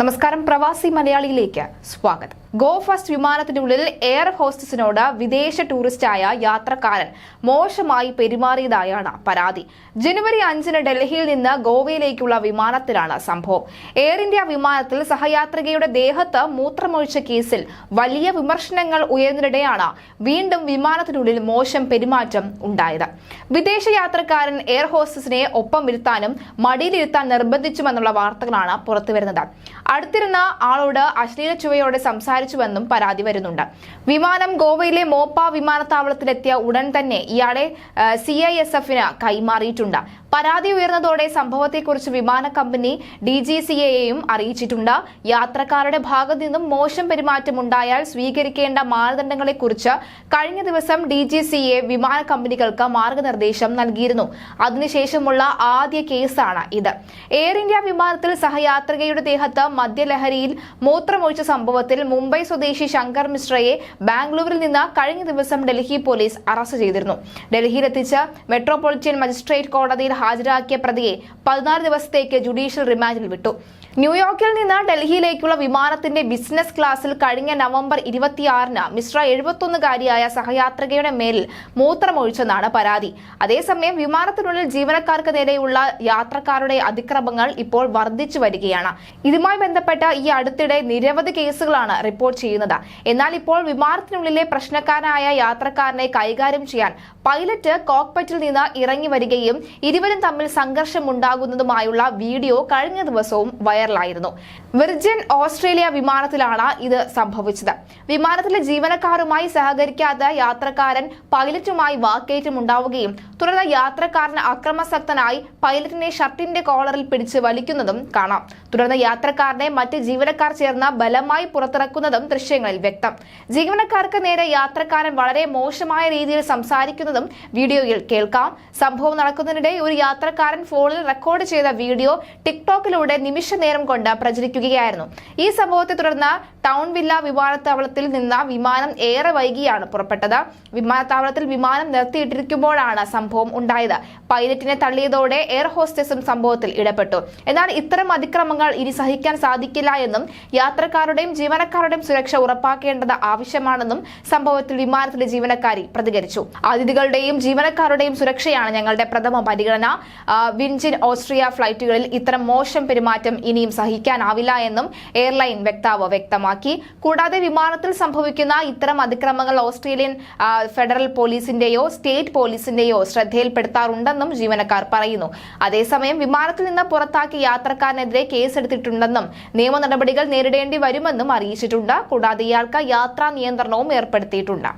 നമസ്കാരം. പ്രവാസി മലയാളിയിലേക്ക് സ്വാഗതം. ഗോ ഫസ്റ്റ് വിമാനത്തിന്റെ ഉള്ളിൽ എയർ ഹോസ്റ്റസിനോട് വിദേശ ടൂറിസ്റ്റായ യാത്രക്കാരൻ മോശമായി പെരുമാറിയതായാണ് പരാതി. ജനുവരി അഞ്ചിന് ഡൽഹിയിൽ നിന്ന് ഗോവയിലേക്കുള്ള വിമാനത്തിലാണ് സംഭവം. എയർ ഇന്ത്യ വിമാനത്തിൽ സഹയാത്രികയുടെ ദേഹത്ത് മൂത്രമൊഴിച്ച കേസിൽ വലിയ വിമർശനങ്ങൾ ഉയർന്നതിനിടെയാണ് വീണ്ടും വിമാനത്തിനുള്ളിൽ മോശം പെരുമാറ്റം ഉണ്ടായത്. വിദേശ യാത്രക്കാരൻ എയർ ഹോസ്റ്റസിനെ ഒപ്പം ഇരുത്താനും മടിയിലിരുത്താൻ നിർബന്ധിച്ചുമെന്നുള്ള വാർത്തകളാണ് പുറത്തുവരുന്നത്. അടുത്തിരുന്ന ആളോട് അശ്ലീല ചുവയോടെ സംസാരിച്ചുവെന്നും പരാതി വരുന്നുണ്ട്. വിമാനം ഗോവയിലെ മോപ്പ വിമാനത്താവളത്തിലെത്തിയ ഉടൻ തന്നെ ഇയാളെ സി ഐ എസ് എഫിന് കൈമാറിയിട്ടുണ്ട്. പരാതി ഉയർന്നതോടെ സംഭവത്തെക്കുറിച്ച് വിമാന കമ്പനി ഡി ജി സി എയെയും അറിയിച്ചിട്ടുണ്ട്. യാത്രക്കാരുടെ ഭാഗത്തു നിന്നും മോശം പെരുമാറ്റം ഉണ്ടായാൽ സ്വീകരിക്കേണ്ട മാനദണ്ഡങ്ങളെക്കുറിച്ച് കഴിഞ്ഞ ദിവസം ഡി ജി സി എ വിമാന കമ്പനികൾക്ക് മാർഗനിർദ്ദേശം നൽകിയിരുന്നു. അതിനുശേഷമുള്ള ആദ്യ കേസാണ് ഇത്. എയർ ഇന്ത്യ വിമാനത്തിൽ സഹയാത്രികയുടെ ദേഹത്ത് മദ്യലഹരിയിൽ മൂത്രമൊഴിച്ച സംഭവത്തിൽ മുംബൈ സ്വദേശി ശങ്കർ മിശ്രയെ ബാംഗ്ലൂരിൽ നിന്ന് കഴിഞ്ഞ ദിവസം ഡൽഹി പോലീസ് അറസ്റ്റ് ചെയ്തിരുന്നു. ഡൽഹിയിലെത്തിച്ച് മെട്രോപൊളിറ്റൻ മജിസ്ട്രേറ്റ് കോടതിയിൽ ഹാജരാക്കിയ പ്രതിയെ പതിനാല് ദിവസത്തേക്ക് ജുഡീഷ്യൽ റിമാൻഡിൽ വിട്ടു. ന്യൂയോർക്കിൽ നിന്ന് ഡൽഹിയിലേക്കുള്ള വിമാനത്തിന്റെ ബിസിനസ് ക്ലാസ്സിൽ കഴിഞ്ഞ നവംബർ ഇരുപത്തിയാറിന് മിശ്ര എഴുപത്തൊന്നുകാരിയായ സഹയാത്രികയുടെ മേലിൽ മൂത്രമൊഴിച്ചെന്നാണ് പരാതി. അതേസമയം വിമാനത്തിനുള്ളിൽ ജീവനക്കാർക്ക് നേരെയുള്ള യാത്രക്കാരുടെ അതിക്രമങ്ങൾ ഇപ്പോൾ വർദ്ധിച്ചു വരികയാണ്. ഇതുമായി ബന്ധപ്പെട്ട ഈ അടുത്തിടെ നിരവധി കേസുകളാണ് റിപ്പോർട്ട് ചെയ്യുന്നത്. എന്നാൽ ഇപ്പോൾ വിമാനത്തിനുള്ളിലെ പ്രശ്നക്കാരനായ യാത്രക്കാരനെ കൈകാര്യം ചെയ്യാൻ പൈലറ്റ് കോക്പറ്റിൽ നിന്ന് ഇറങ്ങി വരികയും ഇരുവരും തമ്മിൽ സംഘർഷമുണ്ടാകുന്നതുമായുള്ള വീഡിയോ കഴിഞ്ഞ ദിവസവും വൈറലായിരുന്നു. വിർജിൻ ഓസ്ട്രേലിയ വിമാനത്തിലാണ് ഇത് സംഭവിച്ചത്. വിമാനത്തിലെ ജീവനക്കാരുമായി സഹകരിക്കാത്ത യാത്രക്കാരൻ പൈലറ്റുമായി വാക്കേറ്റം ഉണ്ടാവുകയും തുടർന്ന് യാത്രക്കാരന് അക്രമസക്തനായി പൈലറ്റിനെ ഷർട്ടിന്റെ കോളറിൽ പിടിച്ച് വലിക്കുന്നതും കാണാം. തുടർന്ന് യാത്രക്കാരനെ മറ്റ് ജീവനക്കാർ ചേർന്ന് ബലമായി പുറത്തിറക്കുന്നതും ദൃശ്യങ്ങളിൽ വ്യക്തം. ജീവനക്കാർക്ക് നേരെ യാത്രക്കാരൻ വളരെ മോശമായ രീതിയിൽ സംസാരിക്കുന്നതും വീഡിയോയിൽ കേൾക്കാം. സംഭവം നടക്കുന്നതിനിടെ ഒരു യാത്രക്കാരൻ ഫോണിൽ റെക്കോർഡ് ചെയ്ത വീഡിയോ ടിക്ടോക്കിലൂടെ നിമിഷ നേരം കൊണ്ട് പ്രചരിക്കുകയായിരുന്നു. ഈ സംഭവത്തെ തുടർന്ന് ടൗൺ വില്ല വിമാനത്താവളത്തിൽ നിന്ന് വിമാനം ഏറെ വൈകിയാണ് പുറപ്പെട്ടത്. വിമാനത്താവളത്തിൽ വിമാനം നിർത്തിയിട്ടിരിക്കുമ്പോഴാണ് സംഭവം ഉണ്ടായത്. പൈലറ്റിനെ തള്ളിയതോടെ എയർ ഹോസ്റ്റസും സംഭവത്തിൽ ഇടപെട്ടു. എന്നാൽ ഇത്തരം അതിക്രമങ്ങൾ ഇനി സഹിക്കാൻ സാധിക്കില്ല എന്നും യാത്രക്കാരുടെയും ജീവനക്കാരുടെയും സുരക്ഷ ഉറപ്പാക്കേണ്ടത് ആവശ്യമാണെന്നും സംഭവത്തിൽ വിമാനത്തിലെ ജീവനക്കാരി പ്രതികരിച്ചു. അതിഥികളുടെയും ജീവനക്കാരുടെയും സുരക്ഷയാണ് ഞങ്ങളുടെ പ്രഥമ പരിഗണന. വിൻജിൻ ഓസ്ട്രിയ ഫ്ലൈറ്റുകളിൽ ഇത്തരം മോശം പെരുമാറ്റം ഇനിയും സഹിക്കാനാവില്ല എന്നും എയർലൈൻ വക്താവ് വ്യക്തമാക്കി. കൂടാതെ വിമാനത്തിൽ സംഭവിക്കുന്ന ഇത്തരം അതിക്രമങ്ങൾ ഓസ്ട്രേലിയൻ ഫെഡറൽ പോലീസിന്റെയോ സ്റ്റേറ്റ് പോലീസിന്റെയോ ശ്രദ്ധയിൽപ്പെടുത്താറുണ്ടെന്നും ജീവനക്കാർ പറയുന്നു. അതേസമയം വിമാനത്തിൽ നിന്ന് പുറത്താക്കി യാത്രക്കാരനെതിരെ കേസെടുത്തിട്ടുണ്ടെന്നും നിയമ നടപടികൾ നേരിടേണ്ടി വരുമെന്നും അറിയിച്ചിട്ടുണ്ട്. കൂടാതെ ഇയാൾക്ക് യാത്രാ നിയന്ത്രണവും ഏർപ്പെടുത്തിയിട്ടുണ്ട്.